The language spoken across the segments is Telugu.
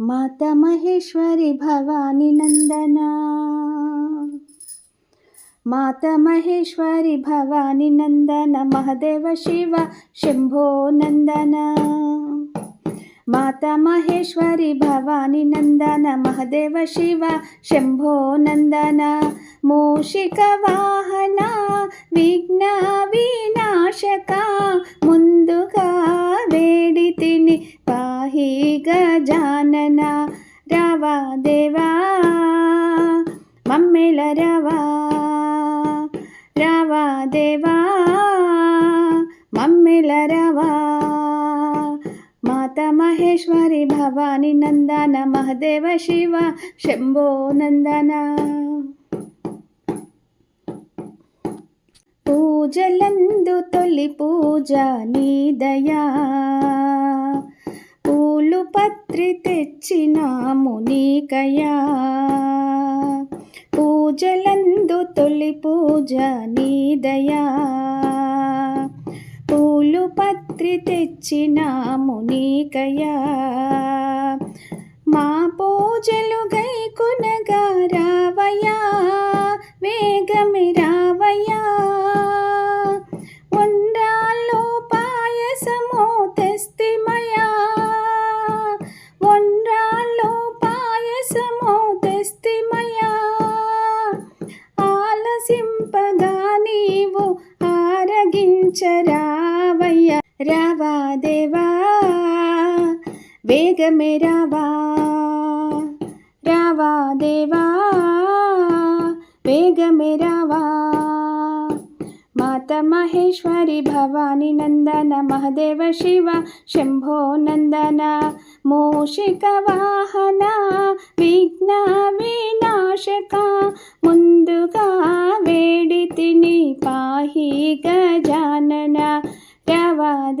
మాత మహేశ్వరి భవాని నందన మాత మహేశ్వరి భవాని నందన మహదేవ శివ శంభో నందన మాత మహేశ్వరి భవాని నందన మహదేవ శివ శంభో నందన మూషిక వాహన గజానన రావా దేవా మమ్మెల రావా రావా దేవా మమ్మెల రావా. మాత మహేశ్వరి భవాని నందన మహదేవ శివ శంభో నందన. పూజలందు తొలి పూజ నీ దయా. పత్రి తెచ్చినాము నీకయా పూజలందు తొలి పూజ నీదయా పూలు పత్రి తెచ్చినాము నీకయా మా రావా దేవా వేగమే రావా. రావా దేవా వేగమే రావా. మాత మహేశ్వరి భవాని నందన మహదేవ శివ శంభో నందన మూషిక వాహన విఘ్న వీణ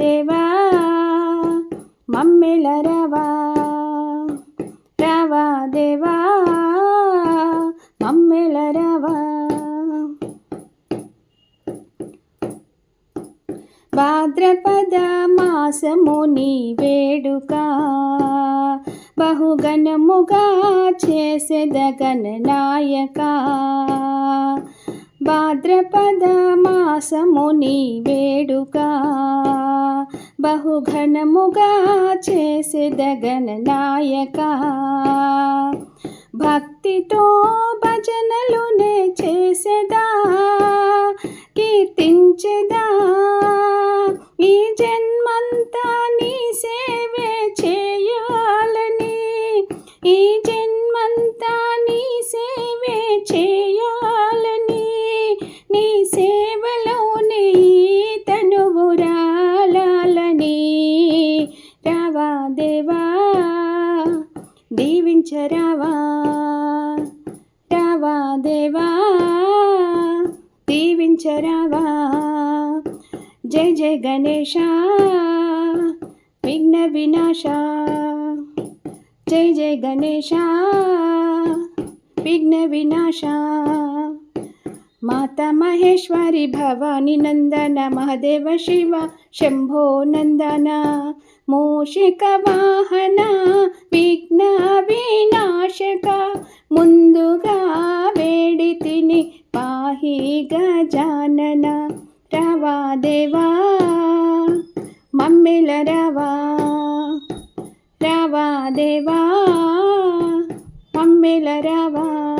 దేవా మమ్మెల రవా. రవా దేవా మమ్మెల రవా. భాద్రపద మాసము నీ వేడుక బహుగణముగా చేసెదగన నాయక భాద్రపద మాసముని వేడుక. బహుఘనముగా చేసెదగన నాయక. భక్తితో భజనలు దేవా దీవించరావా? రావా దేవా దీవించరావా? జయ జయ గణేష విఘ్న వినాశ. జయ జయ గణేష విఘ్న వినాశ. మాత మహేశ్వరి భవాని నందన మహదేవ శివ శంభో నందన. మూషిక వాహన విఘ్న వినాశక ముందుగా వేడి తిని పాహి గజానన. రవా దేవా మమ్మిల రవా. రవా దేవా మమ్మిల రవా.